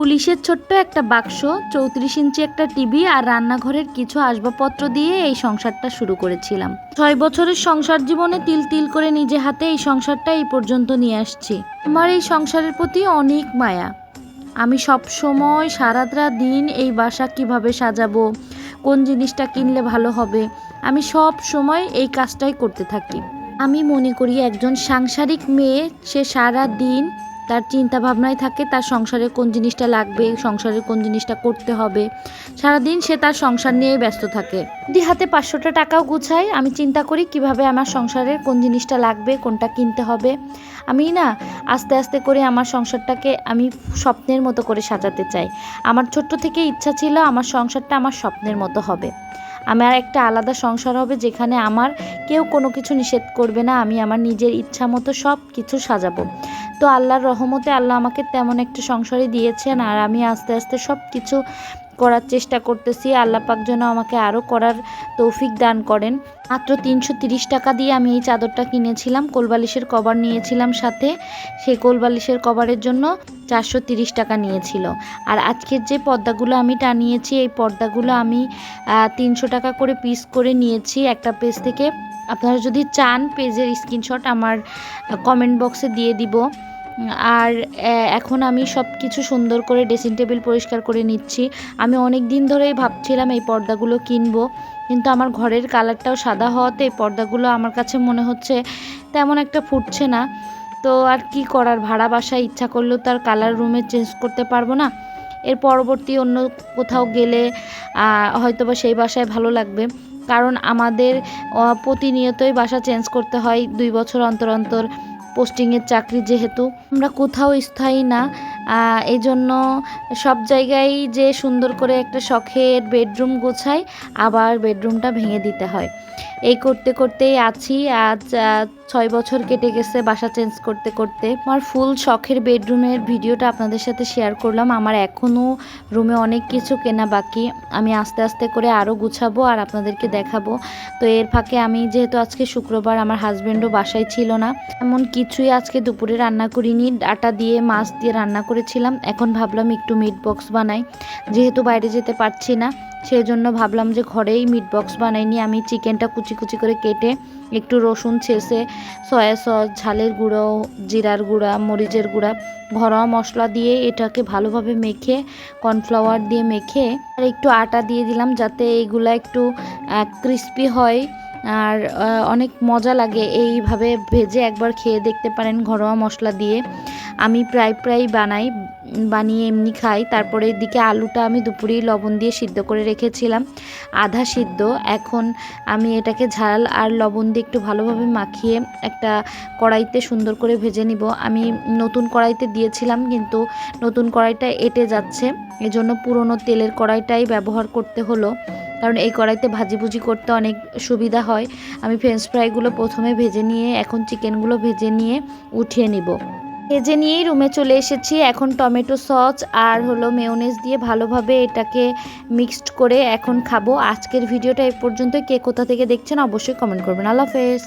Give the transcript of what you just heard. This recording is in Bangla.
পুলিশের ছোট্ট একটা বাক্স, চৌত্রিশ ইঞ্চি একটা টিভি আর রান্নাঘরের কিছু আসবাবপত্র দিয়ে এই সংসারটা শুরু করেছিলাম। ছয় বছরের সংসার জীবনে তিল তিল করে নিজে হাতে এই সংসারটা এই পর্যন্ত নিয়ে আসছি। আমার এই সংসারের প্রতি অনেক মায়া। আমি সব সময় সারাটা দিন এই বাসা কীভাবে সাজাবো, কোন জিনিসটা কিনলে ভালো হবে, আমি সব সময় এই কাজটাই করতে থাকি। আমি মনে করি একজন সাংসারিক মেয়ে, সে সারা দিন তার চিন্তা ভাবনায় থাকে তার সংসারে কোন জিনিসটা লাগবে, সংসারে কোন জিনিসটা করতে হবে। সারাদিন সে তার সংসার নিয়েই ব্যস্ত থাকে। যদি হাতে পাঁচশোটা টাকাও গুছাই আমি চিন্তা করি কীভাবে আমার সংসারের কোন জিনিসটা লাগবে, কোনটা কিনতে হবে। আমি না আস্তে আস্তে করে আমার সংসারটাকে আমি স্বপ্নের মতো করে সাজাতে চাই। আমার ছোট্ট থেকে ইচ্ছা ছিল আমার সংসারটা আমার স্বপ্নের মতো হবে। আমার একটা আলাদা সংসার হবে যেখানে আমার কেউ কোনো কিছু নিষেধ করবে না, আমি আমার নিজের ইচ্ছা মতো সব কিছু সাজাবো। তো আল্লাহর রহমতে আল্লাহ আমাকে তেমন একটা সংসারই দিয়েছেন আর আমি আস্তে আস্তে সব কিছু করার চেষ্টা করতেছি। আল্লাহ পাক যেন আমাকে আরও করার তৌফিক দান করেন। মাত্র তিনশো তিরিশ টাকা দিয়ে আমি এই চাদরটা কিনেছিলাম, কোলবালিশের কভার নিয়েছিলাম সাথে। সেই কোলবালিশের কভারের জন্য চারশো তিরিশ টাকা নিয়েছিল। আর আজকের যে পর্দাগুলো আমি টানিয়েছি, এই পর্দাগুলো আমি তিনশো টাকা করে পিস করে নিয়েছি। একটা পেজ থেকে আপনারা যদি চান, পেজের স্ক্রিনশট আমার কমেন্ট বক্সে দিয়ে দিব। আর এখন আমি সব কিছু সুন্দর করে ড্রেসিং টেবিল পরিষ্কার করে নিচ্ছি। আমি অনেক দিন ধরেই ভাবছিলাম এই পর্দাগুলো কিনবো, কিন্তু আমার ঘরের কালারটাও সাদা হওয়াতে এই পর্দাগুলো আমার কাছে মনে হচ্ছে তেমন একটা ফুটছে না। তো আর কি করার, ভাড়া বাসায় ইচ্ছা করলেও তার কালার রুমে চেঞ্জ করতে পারব না। এর পরবর্তী অন্য কোথাও গেলে হয়তো বা সেই বাসায় ভালো লাগবে। কারণ আমাদের প্রতিনিয়তই বাসা চেঞ্জ করতে হয় দুই বছর অন্তর অন্তর। পোস্টিংয়ের চাকরি যেহেতু, আমরা কোথাও স্থায়ী না এই জন্য সব জায়গায় যে সুন্দর করে একটা শখের বেডরুম গোছায় আবার বেডরুমটা ভেঙে দিতে হয়। এই করতে করতেই আছি। আজ ছয় বছর কেটে গেছে বাসা চেঞ্জ করতে করতে। আমার ফুল শখের বেডরুমের ভিডিওটা আপনাদের সাথে শেয়ার করলাম। আমার এখনও রুমে অনেক কিছু কেনা বাকি। আমি আস্তে আস্তে করে আরও গুছাবো আর আপনাদেরকে দেখাবো। তো এর ফাঁকে আমি যেহেতু আজকে শুক্রবার, আমার হাজব্যান্ডও বাসায় ছিল না। এমন কিছুই আজকে দুপুরে রান্না করিনি। ডাটা দিয়ে, মাছ দিয়ে রান্না করেছিলাম। এখন ভাবলাম একটু মিট বক্স বানাই। যেহেতু বাইরে যেতে পারছি না সেই জন্য ভাবলাম যে ঘরেই মিট বক্স বানাইনি আমি চিকেনটা কুচি কুচি করে কেটে একটু রসুন ছেঁচে সয়া সস ঝালের গুঁড়ো, জিরার গুঁড়া, মরিচের গুঁড়া, ঘরোয়া মশলা দিয়ে এটাকে ভালোভাবে মেখে কর্নফ্লাওয়ার দিয়ে মেখে, আর একটু আটা দিয়ে দিলাম যাতে এইগুলা একটু ক্রিস্পি হয়। আর অনেক মজা লাগে এইভাবে ভেজে একবার খেয়ে দেখতে পারেন ঘরোয়া মশলা দিয়ে। আমি প্রায় প্রায় বানাই, বানিয়ে এমনি খাই। তারপরে এদিকে আলুটা আমি দুপুরেই লবণ দিয়ে সিদ্ধ করে রেখেছিলাম, আধা সিদ্ধ। এখন আমি এটাকে ঝাল আর লবণ দিয়ে একটু ভালোভাবে মাখিয়ে একটা কড়াইতে সুন্দর করে ভেজে নিব। আমি নতুন কড়াইতে দিয়েছিলাম, কিন্তু নতুন কড়াইটা এঁটে যাচ্ছে। এজন্য পুরনো তেলের কড়াইটাই ব্যবহার করতে হলো। কারণ এই কড়াইতে ভাজি ভুজি করতে অনেক সুবিধা হয়। আমি ফ্রেঞ্চ ফ্রাইগুলো প্রথমে ভেজে নিয়ে, এখন চিকেনগুলো ভেজে নিয়ে উঠিয়ে নিব। ভেজে নিয়েই রুমে চলে এসেছি। এখন টমেটো সস আর হলো মেয়োনেজ দিয়ে ভালোভাবে এটাকে মিক্সড করে এখন খাব। আজকের ভিডিওটা এ পর্যন্ত কে কোথা থেকে দেখছেন অবশ্যই কমেন্ট করবেন। আল্লাহ হাফেজ।